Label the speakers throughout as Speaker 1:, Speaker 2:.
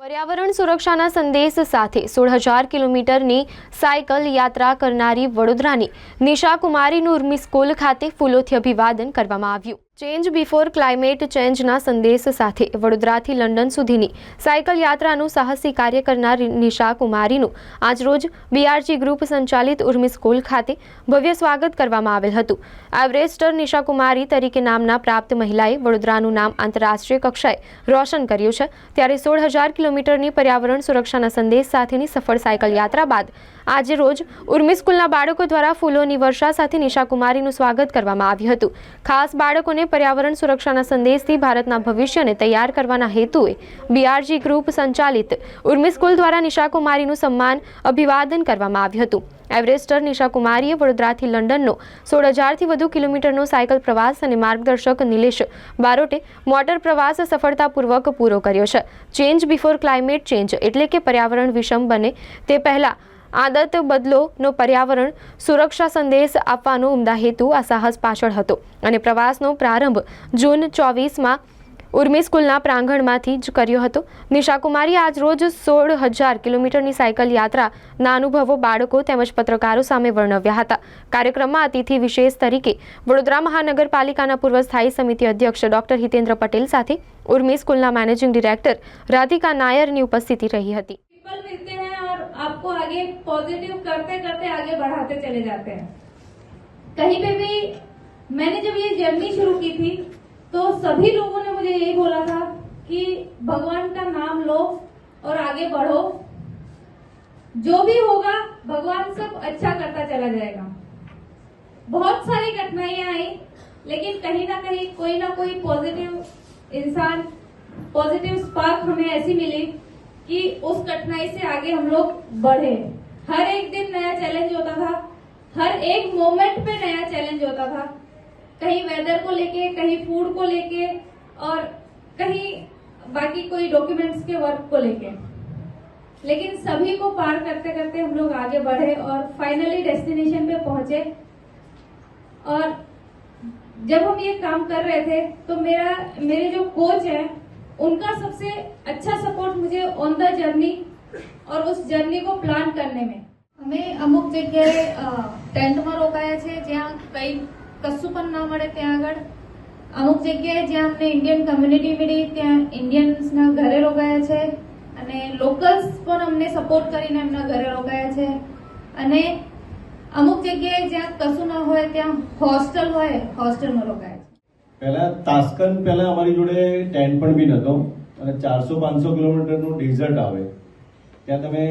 Speaker 1: પર્યાવરણ સુરક્ષાના સંદેશ સાથે સોળ હજાર કિલોમીટરની સાયકલ યાત્રા કરનારી વડોદરાની નિશા કુમારીનું ઉર્મી સ્કૂલ ખાતે ફૂલોથી અભિવાદન કરવામાં આવ્યું. ચેન્જ બિફોર ક્લાઇમેટ ચેન્જના સંદેશ સાથે વડોદરાથી લંડન સુધીની સાયકલ યાત્રાનું સાહસી કાર્ય કરનાર નિશા કુમારીનું આજરોજ બીઆરજી ગ્રુપ સંચાલિત ઉર્મી સ્કૂલ ખાતે ભવ્ય સ્વાગત કરવામાં આવેલ હતું. એવરેસ્ટર નિશા કુમારી તરીકે નામના પ્રાપ્ત મહિલાએ વડોદરાનું નામ આંતરરાષ્ટ્રીય કક્ષાએ રોશન કર્યું છે. ત્યારે સોળ હજાર કિલોમીટરની પર્યાવરણ સુરક્ષાના સંદેશ સાથેની સફળ સાયકલ યાત્રા બાદ આજે રોજ ઉર્મી સ્કૂલના બાળકો દ્વારા ફૂલોની વર્ષા સાથે નિશાકુમારીનું સ્વાગત કરવામાં આવ્યું હતું. ખાસ બાળકોને પર્યાવરણ સુરક્ષાના સંદેશથી ભારતના ભવિષ્યને તૈયાર કરવાના હેતુએ બીઆરજી ગ્રુપ સંચાલિત ઉર્મી સ્કૂલ દ્વારા નિશાકુમારીનું સન્માન અભિવાદન કરવામાં આવ્યું હતું. એવરેસ્ટર નિશા કુમારીએ વડોદરાથી લંડનનો સોળ હજારથી વધુ કિલોમીટરનો સાયકલ પ્રવાસ અને માર્ગદર્શક નિલેશ બારોટે મોટર પ્રવાસ સફળતાપૂર્વક પૂરો કર્યો છે. ચેન્જ બિફોર ક્લાઇમેટ ચેન્જ એટલે કે પર્યાવરણ વિષમ બને તે પહેલાં આદત બદલોનો પર્યાવરણ સુરક્ષા સંદેશ આપવાનો ઉમદા હેતુ આ સાહસ પાછળ હતો. અને પ્રવાસનો પ્રારંભ જૂન ચોવીસમાં ઉર્મી સ્કૂલના પ્રાંગણમાંથી જ કર્યો હતો. નિશાકુમારી આજ રોજ સોળ હજાર કિલોમીટરની સાયકલ યાત્રાના અનુભવો બાળકો તેમજ પત્રકારો સામે વર્ણવ્યા હતા. કાર્યક્રમમાં અતિથિ વિશેષ તરીકે વડોદરા મહાનગરપાલિકાના પૂર્વ સ્થાયી સમિતિ અધ્યક્ષ ડોક્ટર હિતેન્દ્ર પટેલ સાથે ઉર્મી સ્કૂલના મેનેજિંગ ડિરેક્ટર રાધિકા નાયરની ઉપસ્થિતિ રહી હતી.
Speaker 2: आपको आगे पॉजिटिव करते करते आगे बढ़ाते चले जाते हैं। कहीं पे भी मैंने जब ये जर्नी शुरू की थी तो सभी लोगों ने मुझे यही बोला था कि भगवान का नाम लो और आगे बढ़ो। जो भी होगा, भगवान सब अच्छा करता चला जाएगा। बहुत सारी कठिनाइयाँ आई, लेकिन कहीं ना कहीं कोई ना कोई पॉजिटिव इंसान पॉजिटिव स्पार्क हमें ऐसी मिली कि उस कठिनाई से आगे हम लोग बढ़े। हर एक दिन नया चैलेंज होता था। हर एक मोमेंट पे नया चैलेंज होता था। कहीं वेदर को लेके, कहीं फ़ूड को लेके और कहीं बाकी कोई डॉक्यूमेंट्स के वर्क को लेके। लेकिन सभी को पार करते करते हम लोग आगे बढ़े और फाइनली डेस्टिनेशन पे पहुँचे। और जब हम ये काम कर रहे थे तो मेरा, मेरे जो कोच है उनका सबसे अच्छा सपोर्ट मुझे ऑन द जर्नी और उस जर्नी को प्लान करने में અમે અમુક જગ્યાએ અ, ટેન્ટમાં રોકાયા છે જ્યાં કઈ કશું પણ ના મળે ત્યાં આગળ અમુક જગ્યાએ જ્યાં અમને ઇન્ડિયન કમ્યુનિટી મળી ત્યાં ઇન્ડિયન્સના ઘરે રોકાયા છે અને લોકલ્સ પણ અમને સપોર્ટ કરીને એમના ઘરે રોકાયા છે અને અમુક જગ્યાએ જ્યાં કશું ના હોય ત્યાં હોસ્ટેલ હોય હોસ્ટેલમાં રોકાયા છે
Speaker 3: પહેલા તાસ્કન પહેલા અમારી જોડે ટેન્ટ પણ બી નહોતો અને ચારસો પાંચસો કિલોમીટરનું ડેઝર્ટ આવે. ત્યાં તમે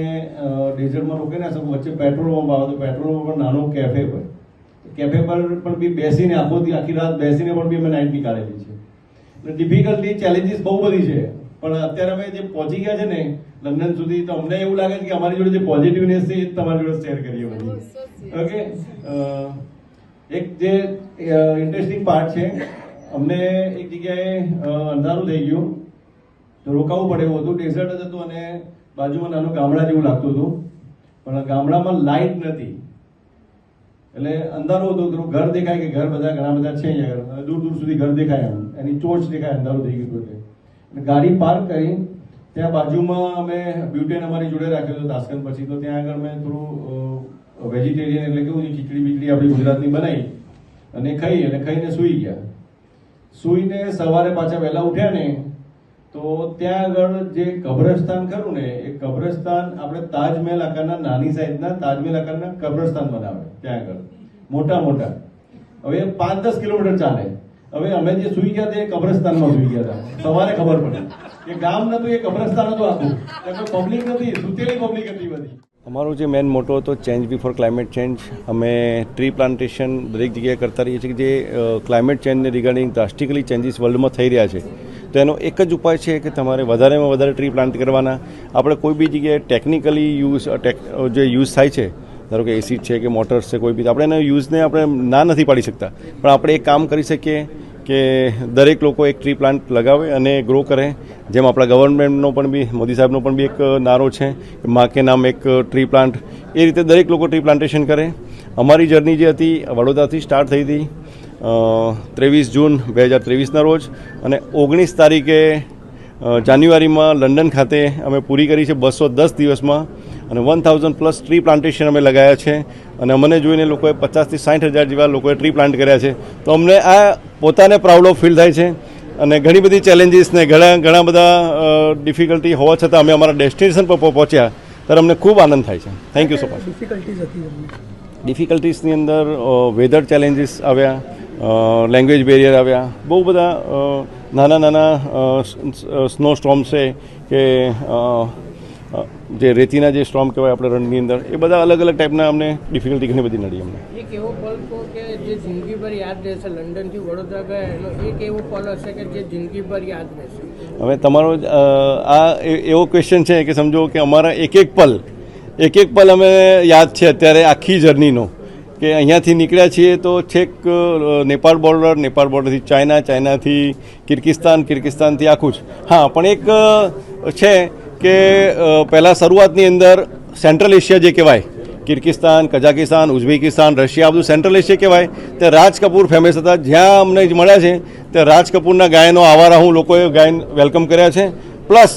Speaker 3: ડેઝર્ટમાં રોકી ના શકો. વચ્ચે પેટ્રોલ પંપ આવે તો પેટ્રોલ પંપ પર નાનો કેફે હોય કેફે પર પણ બી બેસીને આખો આખી રાત બેસીને પણ બી અમે નાઇટ નીકાળેલી છે. એટલે ડિફિકલ્ટી ચેલેન્જીસ બહુ બધી છે. પણ અત્યારે અમે જે પહોંચી ગયા છે ને લંડન સુધી તો અમને એવું લાગે છે કે અમારી જોડે જે પોઝિટિવનેસ છે એ તમારી જોડે શેર કરીએ બધી. ઓકે એક જે ઇન્ટરેસ્ટિંગ પાર્ટ છે અમને એક જગ્યાએ અંધારું થઈ ગયું. તો રોકાવું પડે એવું હતું. ડેઝર્ટ જ હતું અને બાજુમાં નાનું ગામડા જેવું લાગતું હતું. પણ ગામડામાં લાઇટ નથી. એટલે અંધારું હતું તો ઘર દેખાય કે ઘર બધા, ઘણા બધા છે અહીંયા. અને દૂર દૂર સુધી ઘર દેખાય એમ. એની ચોચ દેખાય, અંધારું થઈ ગયું એટલે. અને ગાડી પાર્ક કરી. ત્યાં બાજુમાં અમે બ્યુટેન અમારી જોડે રાખ્યો હતો તાસ્કન પછી તો ત્યાં આગળ મેં થોડું વેજીટેરિયન એટલે કેવું ખીચડી બીચડી આપણી ગુજરાતની બનાવી. અને ખાઈ, અને ખાઈને સૂઈ ગયા. સૂઈને સવારે પાછા વહેલા ઉઠ્યા ને, તો ત્યાં આગળ જે કબ્રસ્તાન ખરું ને, એ કબ્રસ્તાન આપણે તાજમહેલ આકારના નાની સાઈઝના તાજમહેલ આકારના કબ્રસ્તાન બનાવે, ત્યાં આગળ. મોટા મોટા. હવે પાંચ દસ કિલોમીટર ચાલે. હવે અમે જે સુઈ ગયા તે કબ્રસ્તાનમાં સુઈ ગયા હતા. સવારે ખબર પડી. કે ગામ નતું, એ કબ્રસ્તાન હતું આખું. પબ્લિક નથી, સુતેલી પબ્લિક હતી બધી.
Speaker 4: અમારો જે મેન મોટો હતો ચેન્જ બિફોર ક્લાઇમેટ ચેન્જ અમે ટ્રી પ્લાન્ટેશન દરેક જગ્યાએ કરતા રહીએ છીએ કે જે ક્લાઇમેટ ચેન્જને રિગાર્ડિંગ ડ્રાસ્ટિકલી ચેન્જીસ વર્લ્ડમાં થઈ રહ્યા છે. તો એનો એક જ ઉપાય છે કે તમારે વધારેમાં વધારે ટ્રી પ્લાન્ટ કરવાના. આપણે કોઈ બી જગ્યાએ ટેકનિકલી યુઝ જે યુઝ થાય છે, ધારો કે એસિડ છે કે મોટર્સ છે, કોઈ બી આપણે એના યુઝને આપણે ના નથી પાડી શકતા. પણ આપણે એક કામ કરી શકીએ કે દરેક લોકો એક ટ્રી પ્લાન્ટ લગાવે અને ગ્રો કરે. જેમ આપણા ગવર્મેન્ટનો પણ બી, મોદી સાહેબનો પણ બી એક નારો છે મા કે નામ એક ટ્રી પ્લાન્ટ એ રીતે દરેક લોકો ટ્રી પ્લાન્ટેશન કરે. અમારી જર્ની જે હતી, વડોદરાથી સ્ટાર્ટ થઈ હતી ત્રેવીસ જૂન બે હજાર ત્રેવીસના રોજ અને ઓગણીસ તારીખે
Speaker 3: જાન્યુઆરીમાં લંડન ખાતે અમે પૂરી કરી છે બસો દસ દિવસમાં. અને one thousand plus tree plantation અમે લગાવ્યા છે. અને અમને જોઈને લોકોએ પચાસથી સાઠ હજાર જેવા લોકોએ ટ્રી પ્લાન્ટ કર્યા છે. તો અમને આ પોતાને પ્રાઉડ ઓફ ફીલ થાય છે. અને ઘણી બધી ચેલેન્જીસ ને ઘણા ઘણા બધા ડિફિકલ્ટી હોવા છતાં અમે અમારા ડેસ્ટિનેશન પર પહોંચ્યા. ત્યારે અમને ખૂબ આનંદ થાય છે. Thank you so much
Speaker 5: difficulties હતી એમની
Speaker 3: ડિફિકલ્ટીસની અંદર વેધર ચેલેન્જીસ આવ્યા લેંગ્વેજ બેરિયર આવ્યા. બહુ બધા નાના નાના સ્નો સ્ટોમ છે કે જે રેતીના જે સ્ટ્રોમ કહેવાય આપણે રણની અંદર એ બધા અલગ અલગ ટાઈપના અમને ડિફિકલ્ટી ઘણી બધી નડી અમને.
Speaker 6: એક એવો પલ કે જે જિંદગીભર યાદ રહેશે લંડનથી વડોદરા ગયા એનો એક એવો પલ હશે કે જે જિંદગીભર યાદ રહેશે.
Speaker 3: હવે તમારો આ એવો ક્વેશ્ચન છે કે સમજો કે અમારા એક એક પલ એક એક પલ અમે યાદ છે અત્યારે આખી જર્નીનો. કે અહીંયાથી નીકળ્યા છીએ તો છેક નેપાળ બોર્ડર નેપાળ બોર્ડરથી ચાઇના ચાઇનાથી કિર્ગિસ્તાન કિર્ગિસ્તાનથી આખું જ. હા પણ એક છે કે પહેલાં શરૂઆતની અંદર સેન્ટ્રલ એશિયા જે કહેવાય, કિર્ગિસ્તાન કઝાકિસ્તાન ઉઝબેકિસ્તાન, રશિયા બધું સેન્ટ્રલ એશિયા કહેવાય, તે રાજ કપૂર ફેમસ હતા. જ્યાં અમને મળ્યા છે, તે રાજ કપૂરના ગાયનો આવારા હું લોકોએ ગાયન વેલકમ કર્યા છે. પ્લસ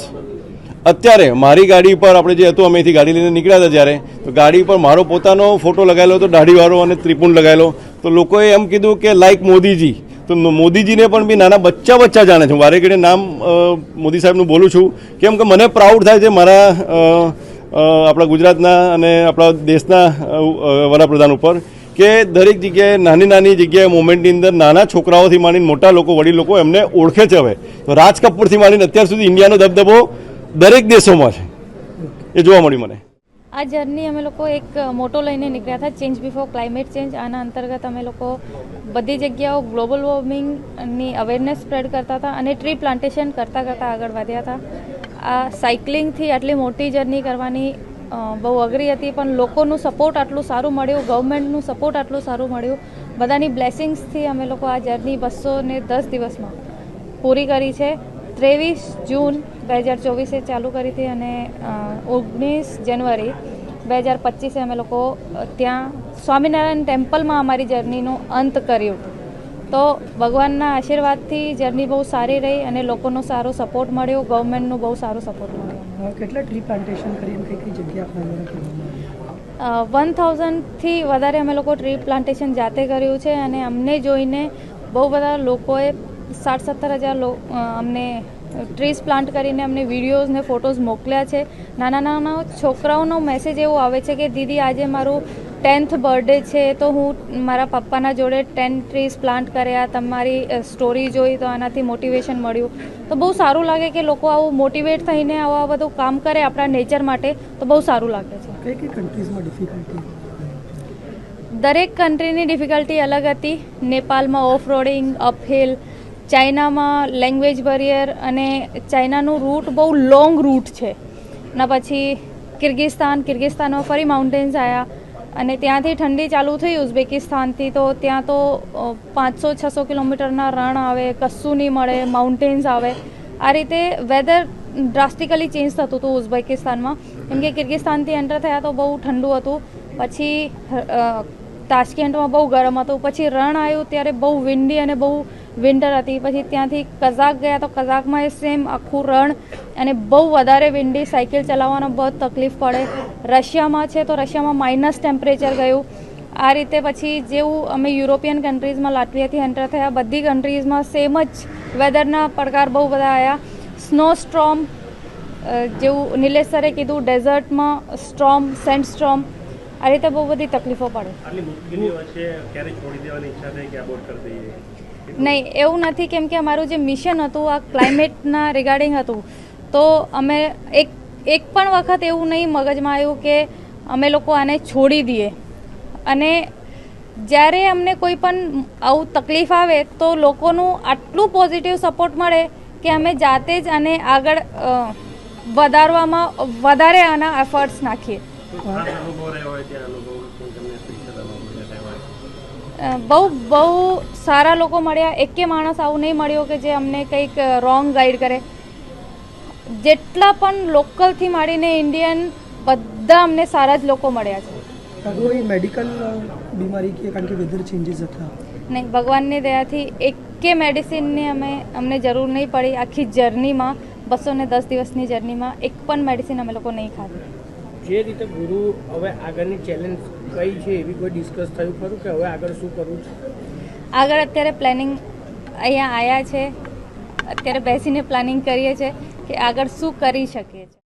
Speaker 3: અત્યારે મારી ગાડી પર આપણે જે હતું અમેથી ગાડી લઈને નીકળ્યા હતા જ્યારે, તો ગાડી પર મારો પોતાનો ફોટો લગાવેલો હતો, દાઢીવાળો અને ત્રિપુંડ લગાવેલો. તો લોકોએ એમ કીધું કે લાઈક મોદીજી તો મોદીજીને પણ બી નાના બચ્ચા બચ્ચા જાણે છે. હું વારે ઘડીએ નામ મોદી સાહેબનું બોલું છું. કેમ કે મને પ્રાઉડ થાય છે મારા આપણા ગુજરાતના અને આપણા દેશના વડાપ્રધાન ઉપર કે દરેક જગ્યાએ નાની નાની જગ્યાએ મોમેન્ટની અંદર નાના છોકરાઓથી માંડીને મોટા લોકો, વડીલ લોકો એમને ઓળખે છે હવે. તો રાજ કપૂરથી માંડીને અત્યાર સુધી ઇન્ડિયાનો દબદબો દરેક દેશોમાં છે. એ જોવા મળ્યું મને.
Speaker 2: આ જર્ની અમે લોકો એક મોટો લઈને નીકળ્યા હતા ચેન્જ બિફોર ક્લાઇમેટ ચેન્જ આના અંતર્ગત અમે લોકો બધી જગ્યાઓ ગ્લોબલ વોર્મિંગની અવેરનેસ સ્પ્રેડ કરતા હતા અને ટ્રી પ્લાન્ટેશન કરતાં કરતાં આગળ વધ્યા હતા. આ સાયકલિંગથી આટલી મોટી જર્ની કરવાની બહુ અઘરી હતી, પણ લોકોનું સપોર્ટ આટલું સારું મળ્યું ગવર્મેન્ટનું સપોર્ટ આટલું સારું મળ્યું. બધાની બ્લેસિંગ્સથી અમે લોકો આ જર્ની બસો ને દસ દિવસમાં પૂરી કરી છે. ત્રેવીસ જૂન બે હજાર ચોવીસે ચાલુ કરી હતી અને ઓગણીસ જાન્યુઆરી બે હજાર પચીસે અમે લોકો ત્યાં સ્વામિનારાયણ ટેમ્પલમાં અમારી જર્નીનું અંત કર્યું તો ભગવાનના આશીર્વાદથી જર્ની બહુ સારી રહી અને લોકોનો સારો સપોર્ટ મળ્યો ગવર્મેન્ટનું બહુ સારો સપોર્ટ મળ્યો
Speaker 5: કેટલા ટ્રી પ્લાન્ટેશન કરી કઈ કઈ જગ્યા?
Speaker 2: વન થાઉઝન્ડથી વધારે અમે લોકો ટ્રી પ્લાન્ટેશન જાતે કર્યું છે અને અમને જોઈને બહુ બધા લોકોએ સાઠ સત્તર હજાર લો અમને ટ્રીઝ પ્લાન્ટ કરીને અમને વિડીયોઝ ને ફોટોઝ મોકલ્યા છે. નાના નાના છોકરાઓનો મેસેજ એવો આવે છે કે દીદી આજે મારું ટેન્થ બર્થડે છે તો હું મારા પપ્પાના જોડે ટેન ટ્રીઝ પ્લાન્ટ કર્યા તમારી સ્ટોરી જોઈ તો આનાથી મોટિવેશન મળ્યું. તો બહુ સારું લાગે કે લોકો આવું મોટિવેટ થઈને આવા બધું કામ કરે આપણા નેચર માટે તો બહુ સારું લાગે છે.
Speaker 5: કઈ કઈ કન્ટ્રીઝમાં ડિફિકલ્ટી
Speaker 2: દરેક કન્ટ્રીની ડિફિકલ્ટી અલગ હતી. નેપાળમાં ઓફ રોડિંગ અપહિલ ચાઇનામાં લેંગ્વેજ બરિયર અને ચાઇનાનું રૂટ બહુ લોંગ રૂટ છે. ને પછી કિર્ગિસ્તાન, કિર્ગિસ્તાનમાં ફરી માઉન્ટેન્સ આવ્યા અને ત્યાંથી ઠંડી ચાલુ થઈ ઉઝબેકિસ્તાનથી, તો ત્યાં તો પાંચસો, છસો કિલોમીટરના રણ આવે, કશું નહીં મળે માઉન્ટેન્સ આવે. આ રીતે વેધર ડ્રાસ્ટિકલી ચેન્જ થતું હતું ઉઝબેકિસ્તાનમાં. કેમ કે કિર્ગિસ્તાનથી એન્ટર થયા તો બહુ ઠંડુ હતું. પછી તાશ્કેન્ટમાં બહુ ગરમ હતું. પછી રણ આવ્યું ત્યારે બહુ વિન્ડી અને બહુ વિન્ટર હતી. પછી ત્યાંથી કઝાક ગયા તો કઝાકમાં એ સેમ આખું રણ અને બહુ વધારે વિન્ડી સાયકલ ચલાવવાનો બહુ તકલીફ પડે. રશિયામાં છે તો રશિયામાં માઇનસ ટેમ્પરેચર ગયું. આ રીતે પછી જેવું અમે યુરોપિયન કન્ટ્રીઝમાં લાટવિયાથી એન્ટર થયા. બધી કન્ટ્રીઝમાં સેમ જ વેધરના પડકાર બહુ બધા આવ્યા સ્નો સ્ટ્રોમ જેવું નિલેશ સરે કીધું ડેઝર્ટમાં સ્ટ્રોમ સેન્ડ સ્ટ્રોમ આ રીતે બહુ બધી તકલીફો પડે. નહીં, એવું નથી કેમ કે અમારું જે મિશન હતું, આ ક્લાઇમેટના રિગાર્ડિંગ હતું, તો અમે એક એક પણ વખત એવું નહીં મગજમાં આવ્યું કે અમે લોકો આને છોડી દઈએ. અને જ્યારે અમને કોઈ પણ આવું તકલીફ આવે, તો લોકોનું આટલું પોઝિટિવ સપોર્ટ મળે કે અમે જાતે જ આને આગળ વધારવામાં, વધારે આના એફર્ટ્સ નાખીએ
Speaker 7: ખાસ અનુભવ રહ્યો હોય ત્યાં અનુભવ શું તમને સ્પેશિયલ અનુભવ જે થયો હોય
Speaker 2: અ, બહુ બહુ સારા લોકો મળ્યા. એકે માણસ આવું નહીં મળ્યો કે જે અમને કંઈક રોંગ ગાઈડ કરે. જેટલા પણ લોકલથી માંડીને ઇન્ડિયન બધા અમને સારા જ લોકો મળ્યા છે.
Speaker 5: કોઈ મેડિકલ બીમારી કે કારણ કે વેધર ચેન્જીસ હતા.
Speaker 2: નહીં ભગવાનની દયાથી એકે મેડિસિનની અમે અમને જરૂર નહીં પડી. આખી જર્નીમાં બસો ને દસ દિવસની જર્નીમાં એક પણ મેડિસિન અમે લોકો નહીં ખાધી.
Speaker 6: જે રીતે ગુરુ હવે આગળની ચેલેન્જ કઈ છે એવી કોઈ ડિસ્કસ થયું ખરું કે હવે આગળ શું કરવું છે?
Speaker 2: આગળ અત્યારે પ્લાનિંગ અહીંયા આવ્યા છે. અત્યારે બેસીને પ્લાનિંગ કરીએ છીએ કે આગળ શું કરી શકીએ છીએ.